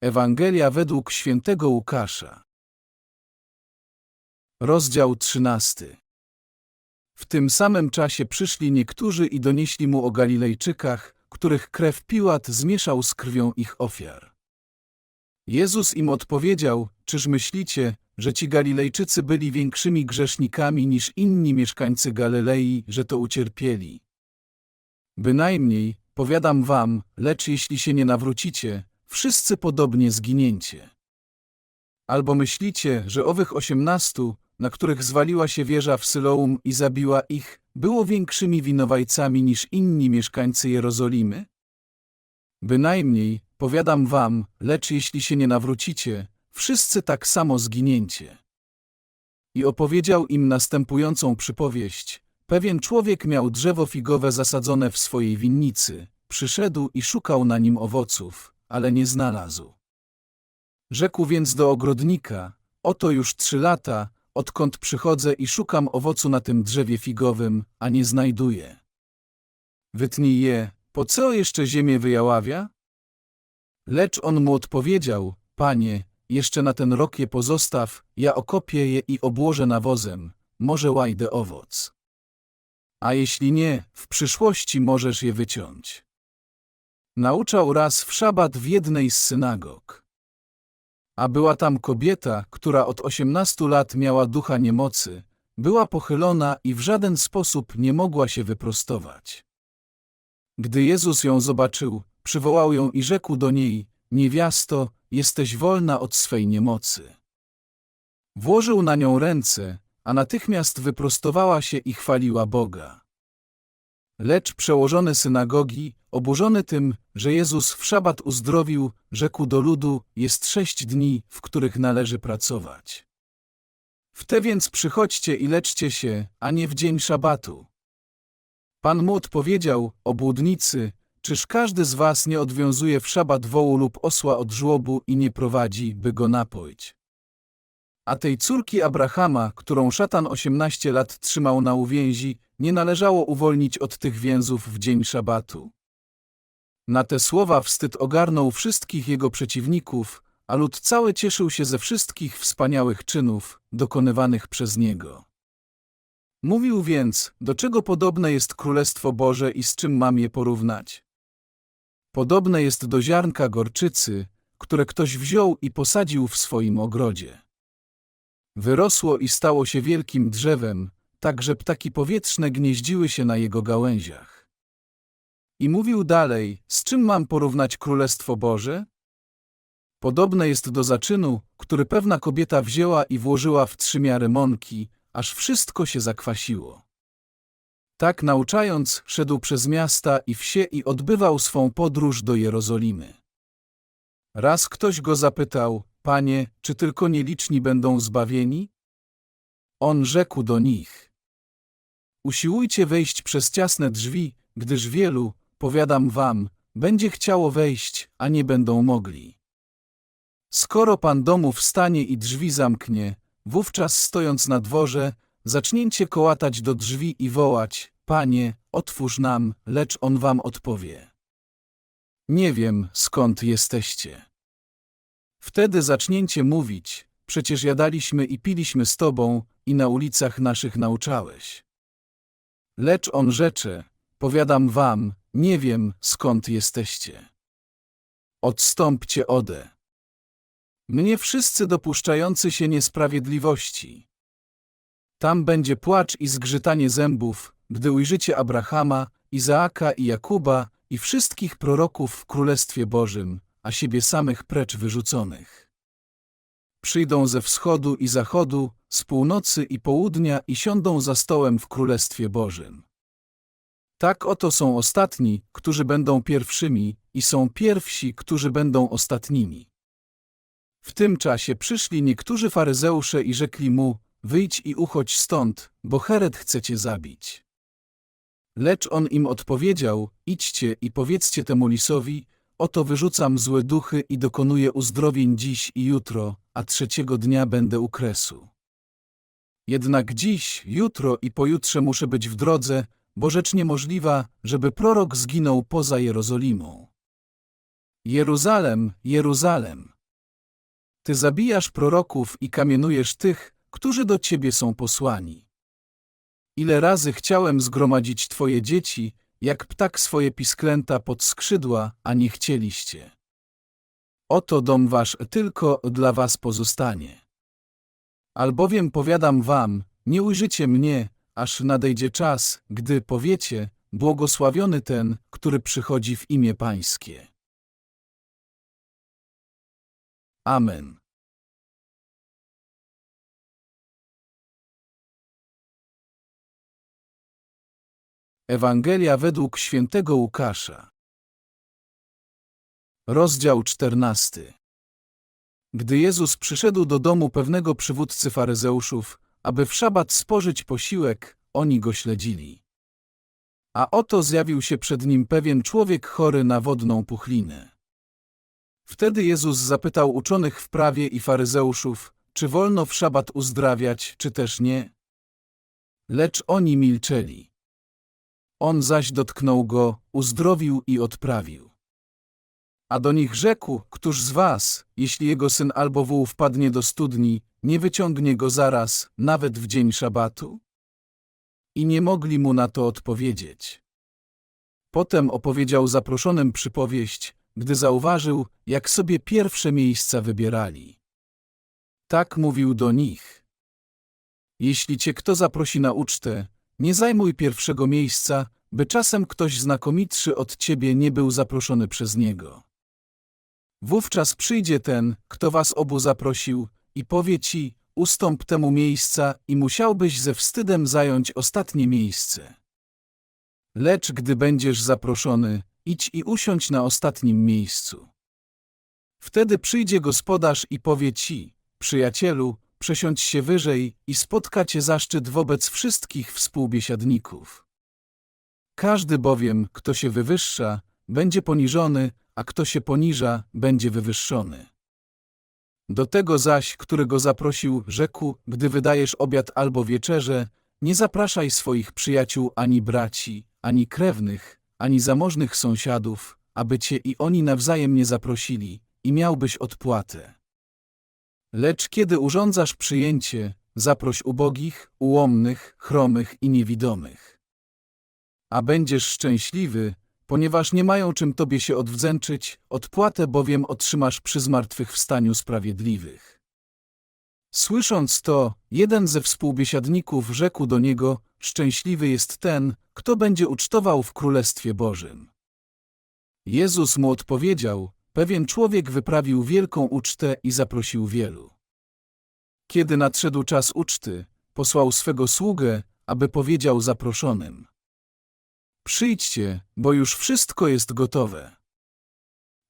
Ewangelia według świętego Łukasza. Rozdział 13. W tym samym czasie przyszli niektórzy i donieśli mu o Galilejczykach, których krew Piłat zmieszał z krwią ich ofiar. Jezus im odpowiedział, czyż myślicie, że ci Galilejczycy byli większymi grzesznikami niż inni mieszkańcy Galilei, że to ucierpieli? Bynajmniej, powiadam wam, lecz jeśli się nie nawrócicie, wszyscy podobnie zginięcie. Albo myślicie, że owych osiemnastu, na których zwaliła się wieża w Syloum i zabiła ich, było większymi winowajcami niż inni mieszkańcy Jerozolimy? Bynajmniej, powiadam wam, lecz jeśli się nie nawrócicie, wszyscy tak samo zginięcie. I opowiedział im następującą przypowieść. Pewien człowiek miał drzewo figowe zasadzone w swojej winnicy. Przyszedł i szukał na nim owoców, ale nie znalazł. Rzekł więc do ogrodnika, oto już trzy lata, odkąd przychodzę i szukam owocu na tym drzewie figowym, a nie znajduję. Wytnij je, po co jeszcze ziemię wyjaławia? Lecz on mu odpowiedział, panie, jeszcze na ten rok je pozostaw, ja okopię je i obłożę nawozem, może łajdę owoc. A jeśli nie, w przyszłości możesz je wyciąć. Nauczał raz w szabat w jednej z synagog. A była tam kobieta, która od osiemnastu lat miała ducha niemocy, była pochylona i w żaden sposób nie mogła się wyprostować. Gdy Jezus ją zobaczył, przywołał ją i rzekł do niej, niewiasto, jesteś wolna od swej niemocy. Włożył na nią ręce, a natychmiast wyprostowała się i chwaliła Boga. Lecz przełożony synagogi, oburzony tym, że Jezus w szabat uzdrowił, rzekł do ludu, jest sześć dni, w których należy pracować. W te więc przychodźcie i leczcie się, a nie w dzień szabatu. Pan mu odpowiedział, obłudnicy, czyż każdy z was nie odwiązuje w szabat wołu lub osła od żłobu i nie prowadzi, by go napoić? A tej córki Abrahama, którą szatan osiemnaście lat trzymał na uwięzi, nie należało uwolnić od tych więzów w dzień szabatu. Na te słowa wstyd ogarnął wszystkich jego przeciwników, a lud cały cieszył się ze wszystkich wspaniałych czynów, dokonywanych przez niego. Mówił więc, do czego podobne jest Królestwo Boże i z czym mam je porównać? Podobne jest do ziarnka gorczycy, które ktoś wziął i posadził w swoim ogrodzie. Wyrosło i stało się wielkim drzewem, tak że ptaki powietrzne gnieździły się na jego gałęziach. I mówił dalej, z czym mam porównać Królestwo Boże? Podobne jest do zaczynu, który pewna kobieta wzięła i włożyła w trzy miary mąki, aż wszystko się zakwasiło. Tak nauczając, szedł przez miasta i wsie i odbywał swą podróż do Jerozolimy. Raz ktoś go zapytał, Panie, czy tylko nieliczni będą zbawieni? On rzekł do nich. Usiłujcie wejść przez ciasne drzwi, gdyż wielu, powiadam wam, będzie chciało wejść, a nie będą mogli. Skoro pan domu wstanie i drzwi zamknie, wówczas stojąc na dworze, zacznięcie kołatać do drzwi i wołać, Panie, otwórz nam, lecz on wam odpowie. Nie wiem, skąd jesteście. Wtedy zacznięcie mówić, przecież jadaliśmy i piliśmy z Tobą i na ulicach naszych nauczałeś. Lecz on rzecze, powiadam wam, nie wiem, skąd jesteście. Odstąpcie ode. Mnie wszyscy dopuszczający się niesprawiedliwości. Tam będzie płacz i zgrzytanie zębów, gdy ujrzycie Abrahama, Izaaka i Jakuba i wszystkich proroków w Królestwie Bożym, a siebie samych precz wyrzuconych. Przyjdą ze wschodu i zachodu, z północy i południa i siądą za stołem w Królestwie Bożym. Tak oto są ostatni, którzy będą pierwszymi, i są pierwsi, którzy będą ostatnimi. W tym czasie przyszli niektórzy faryzeusze i rzekli mu, wyjdź i uchodź stąd, bo Herod chce cię zabić. Lecz on im odpowiedział, idźcie i powiedzcie temu lisowi, oto wyrzucam złe duchy i dokonuję uzdrowień dziś i jutro, a trzeciego dnia będę u kresu. Jednak dziś, jutro i pojutrze muszę być w drodze, bo rzecz niemożliwa, żeby prorok zginął poza Jerozolimą. Jeruzalem, Jeruzalem. Ty zabijasz proroków i kamienujesz tych, którzy do ciebie są posłani. Ile razy chciałem zgromadzić twoje dzieci, jak ptak swoje pisklęta pod skrzydła, a nie chcieliście. Oto dom wasz tylko dla was pozostanie. Albowiem powiadam wam, nie ujrzycie mnie, aż nadejdzie czas, gdy powiecie, błogosławiony ten, który przychodzi w imię Pańskie. Amen. Ewangelia według świętego Łukasza. Rozdział 14. Gdy Jezus przyszedł do domu pewnego przywódcy faryzeuszów, aby w szabat spożyć posiłek, oni go śledzili. A oto zjawił się przed nim pewien człowiek chory na wodną puchlinę. Wtedy Jezus zapytał uczonych w prawie i faryzeuszów, czy wolno w szabat uzdrawiać, czy też nie? Lecz oni milczeli. On zaś dotknął go, uzdrowił i odprawił. A do nich rzekł, któż z was, jeśli jego syn albo wół wpadnie do studni, nie wyciągnie go zaraz, nawet w dzień szabatu? I nie mogli mu na to odpowiedzieć. Potem opowiedział zaproszonym przypowieść, gdy zauważył, jak sobie pierwsze miejsca wybierali. Tak mówił do nich. Jeśli cię kto zaprosi na ucztę, nie zajmuj pierwszego miejsca, by czasem ktoś znakomitszy od ciebie nie był zaproszony przez niego. Wówczas przyjdzie ten, kto was obu zaprosił, i powie ci, ustąp temu miejsca i musiałbyś ze wstydem zająć ostatnie miejsce. Lecz gdy będziesz zaproszony, idź i usiądź na ostatnim miejscu. Wtedy przyjdzie gospodarz i powie ci, przyjacielu, przesiądź się wyżej i spotka cię zaszczyt wobec wszystkich współbiesiadników. Każdy bowiem, kto się wywyższa, będzie poniżony, a kto się poniża, będzie wywyższony. Do tego zaś, którego zaprosił, rzekł, gdy wydajesz obiad albo wieczerze, nie zapraszaj swoich przyjaciół ani braci, ani krewnych, ani zamożnych sąsiadów, aby cię i oni nawzajem nie zaprosili, i miałbyś odpłatę. Lecz kiedy urządzasz przyjęcie, zaproś ubogich, ułomnych, chromych i niewidomych. A będziesz szczęśliwy, ponieważ nie mają czym tobie się odwdzięczyć, odpłatę bowiem otrzymasz przy zmartwychwstaniu sprawiedliwych. Słysząc to, jeden ze współbiesiadników rzekł do niego, szczęśliwy jest ten, kto będzie ucztował w Królestwie Bożym. Jezus mu odpowiedział, pewien człowiek wyprawił wielką ucztę i zaprosił wielu. Kiedy nadszedł czas uczty, posłał swego sługę, aby powiedział zaproszonym. Przyjdźcie, bo już wszystko jest gotowe.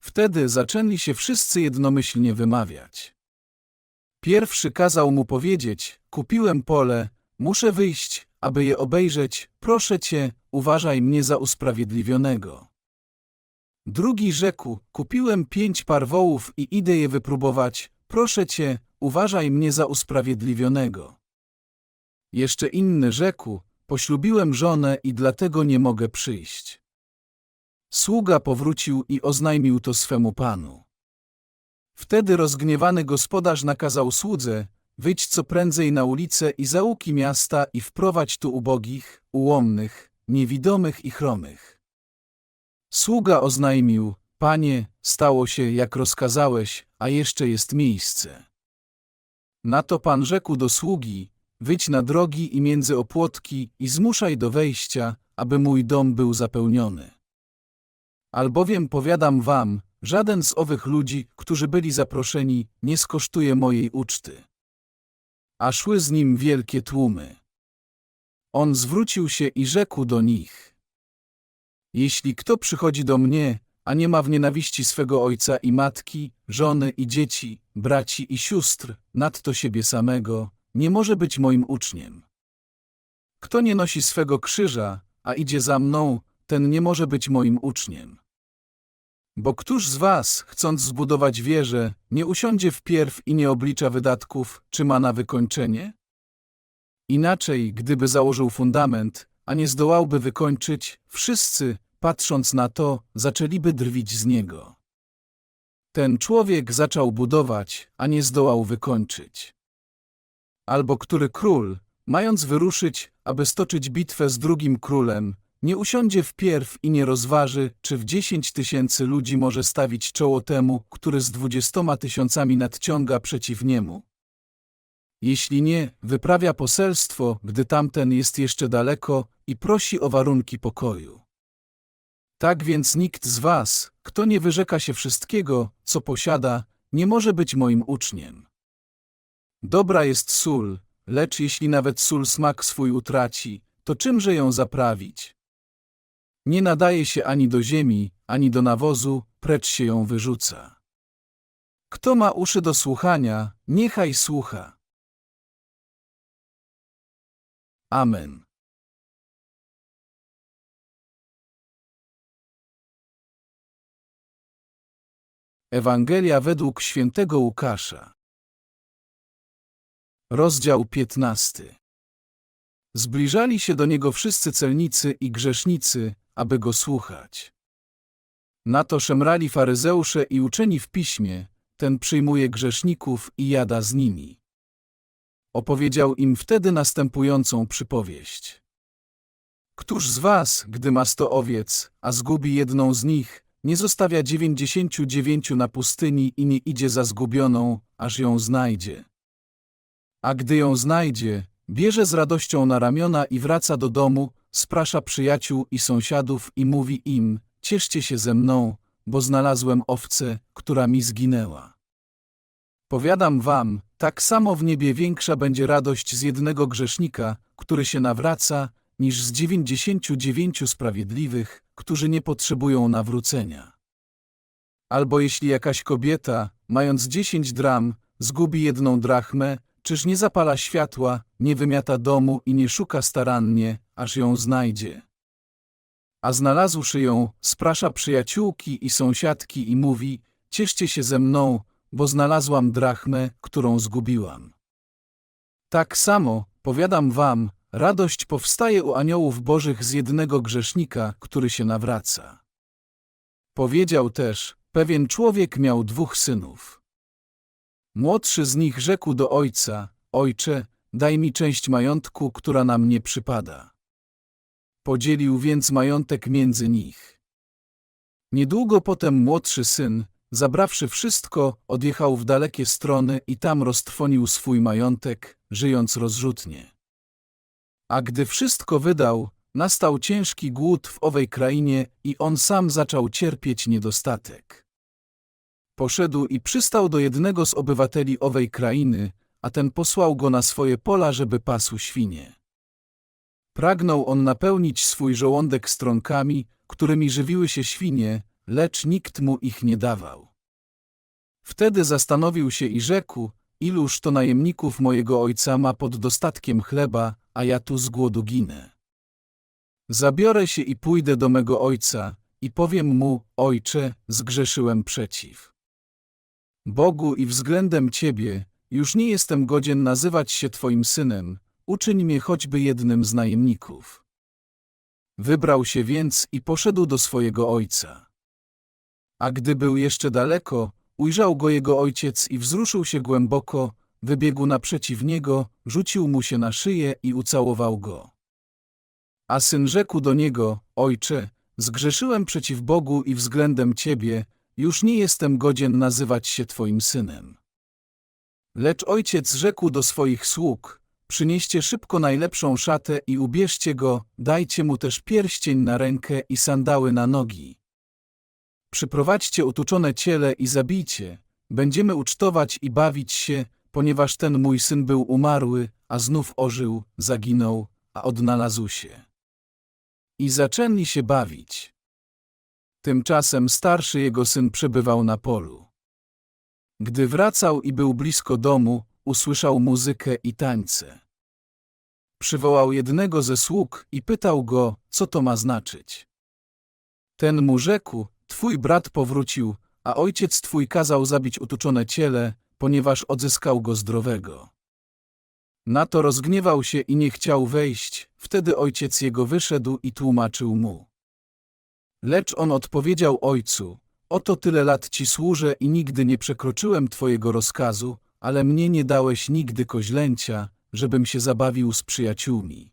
Wtedy zaczęli się wszyscy jednomyślnie wymawiać. Pierwszy kazał mu powiedzieć, kupiłem pole, muszę wyjść, aby je obejrzeć, proszę cię, uważaj mnie za usprawiedliwionego. Drugi rzekł, kupiłem pięć par wołów i idę je wypróbować, proszę cię, uważaj mnie za usprawiedliwionego. Jeszcze inny rzekł, Poślubiłem żonę i dlatego nie mogę przyjść. Sługa powrócił i oznajmił to swemu panu. Wtedy rozgniewany gospodarz nakazał słudze, wyjdź co prędzej na ulicę i zaułki miasta i wprowadź tu ubogich, ułomnych, niewidomych i chromych. Sługa oznajmił, panie, stało się jak rozkazałeś, a jeszcze jest miejsce. Na to pan rzekł do sługi, Wyjdź na drogi i między opłotki i zmuszaj do wejścia, aby mój dom był zapełniony. Albowiem powiadam wam, żaden z owych ludzi, którzy byli zaproszeni, nie skosztuje mojej uczty. A szły z nim wielkie tłumy. On zwrócił się i rzekł do nich. Jeśli kto przychodzi do mnie, a nie ma w nienawiści swego ojca i matki, żony i dzieci, braci i sióstr, nadto siebie samego, nie może być moim uczniem. Kto nie nosi swego krzyża, a idzie za mną, ten nie może być moim uczniem. Bo któż z was, chcąc zbudować wieżę, nie usiądzie wpierw i nie oblicza wydatków, czy ma na wykończenie? Inaczej, gdyby założył fundament, a nie zdołałby wykończyć, wszyscy, patrząc na to, zaczęliby drwić z niego. Ten człowiek zaczął budować, a nie zdołał wykończyć. Albo który król, mając wyruszyć, aby stoczyć bitwę z drugim królem, nie usiądzie wpierw i nie rozważy, czy w dziesięć tysięcy ludzi może stawić czoło temu, który z dwudziestoma tysiącami nadciąga przeciw niemu. Jeśli nie, wyprawia poselstwo, gdy tamten jest jeszcze daleko i prosi o warunki pokoju. Tak więc nikt z was, kto nie wyrzeka się wszystkiego, co posiada, nie może być moim uczniem. Dobra jest sól, lecz jeśli nawet sól smak swój utraci, to czymże ją zaprawić? Nie nadaje się ani do ziemi, ani do nawozu, precz się ją wyrzuca. Kto ma uszy do słuchania, niechaj słucha. Amen. Ewangelia według świętego Łukasza. Rozdział 15. Zbliżali się do niego wszyscy celnicy i grzesznicy, aby go słuchać. Na to szemrali faryzeusze i uczeni w piśmie, ten przyjmuje grzeszników i jada z nimi. Opowiedział im wtedy następującą przypowieść. Któż z was, gdy ma sto owiec, a zgubi jedną z nich, nie zostawia dziewięćdziesięciu dziewięciu na pustyni i nie idzie za zgubioną, aż ją znajdzie? A gdy ją znajdzie, bierze z radością na ramiona i wraca do domu, sprasza przyjaciół i sąsiadów i mówi im, cieszcie się ze mną, bo znalazłem owcę, która mi zginęła. Powiadam wam, tak samo w niebie większa będzie radość z jednego grzesznika, który się nawraca, niż z dziewięćdziesięciu dziewięciu sprawiedliwych, którzy nie potrzebują nawrócenia. Albo jeśli jakaś kobieta, mając dziesięć dram, zgubi jedną drachmę, czyż nie zapala światła, nie wymiata domu i nie szuka starannie, aż ją znajdzie. A znalazłszy ją, sprasza przyjaciółki i sąsiadki i mówi, cieszcie się ze mną, bo znalazłam drachmę, którą zgubiłam. Tak samo, powiadam wam, radość powstaje u aniołów bożych z jednego grzesznika, który się nawraca. Powiedział też, pewien człowiek miał dwóch synów. Młodszy z nich rzekł do ojca, ojcze, daj mi część majątku, która nam nie przypada. Podzielił więc majątek między nich. Niedługo potem młodszy syn, zabrawszy wszystko, odjechał w dalekie strony i tam roztrwonił swój majątek, żyjąc rozrzutnie. A gdy wszystko wydał, nastał ciężki głód w owej krainie i on sam zaczął cierpieć niedostatek. Poszedł i przystał do jednego z obywateli owej krainy, a ten posłał go na swoje pola, żeby pasł świnie. Pragnął on napełnić swój żołądek stronkami, którymi żywiły się świnie, lecz nikt mu ich nie dawał. Wtedy zastanowił się i rzekł, iluż to najemników mojego ojca ma pod dostatkiem chleba, a ja tu z głodu ginę. Zabiorę się i pójdę do mego ojca i powiem mu, ojcze, zgrzeszyłem przeciw. Bogu i względem Ciebie, już nie jestem godzien nazywać się Twoim synem, uczyń mnie choćby jednym z najemników. Wybrał się więc i poszedł do swojego ojca. A gdy był jeszcze daleko, ujrzał go jego ojciec i wzruszył się głęboko, wybiegł naprzeciw niego, rzucił mu się na szyję i ucałował go. A syn rzekł do niego, ojcze, zgrzeszyłem przeciw Bogu i względem Ciebie, już nie jestem godzien nazywać się Twoim synem. Lecz ojciec rzekł do swoich sług, przynieście szybko najlepszą szatę i ubierzcie go, dajcie mu też pierścień na rękę i sandały na nogi. Przyprowadźcie utuczone ciele i zabijcie, będziemy ucztować i bawić się, ponieważ ten mój syn był umarły, a znów ożył, zaginął, a odnalazł się. I zaczęli się bawić. Tymczasem starszy jego syn przebywał na polu. Gdy wracał i był blisko domu, usłyszał muzykę i tańce. Przywołał jednego ze sług i pytał go, co to ma znaczyć. Ten mu rzekł, twój brat powrócił, a ojciec twój kazał zabić utuczone ciele, ponieważ odzyskał go zdrowego. Na to rozgniewał się i nie chciał wejść, wtedy ojciec jego wyszedł i tłumaczył mu. Lecz on odpowiedział ojcu, Oto tyle lat ci służę i nigdy nie przekroczyłem twojego rozkazu, ale mnie nie dałeś nigdy koźlęcia, żebym się zabawił z przyjaciółmi.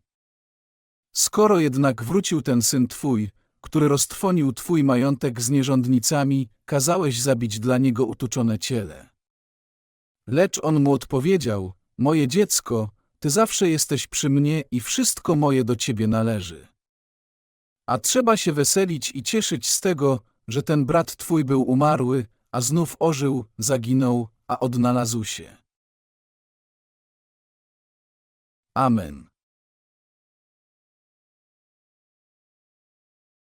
Skoro jednak wrócił ten syn twój, który roztrwonił twój majątek z nierządnicami, kazałeś zabić dla niego utuczone ciele. Lecz on mu odpowiedział, moje dziecko, ty zawsze jesteś przy mnie i wszystko moje do ciebie należy. A trzeba się weselić i cieszyć z tego, że ten brat twój był umarły, a znów ożył, zaginął, a odnalazł się. Amen.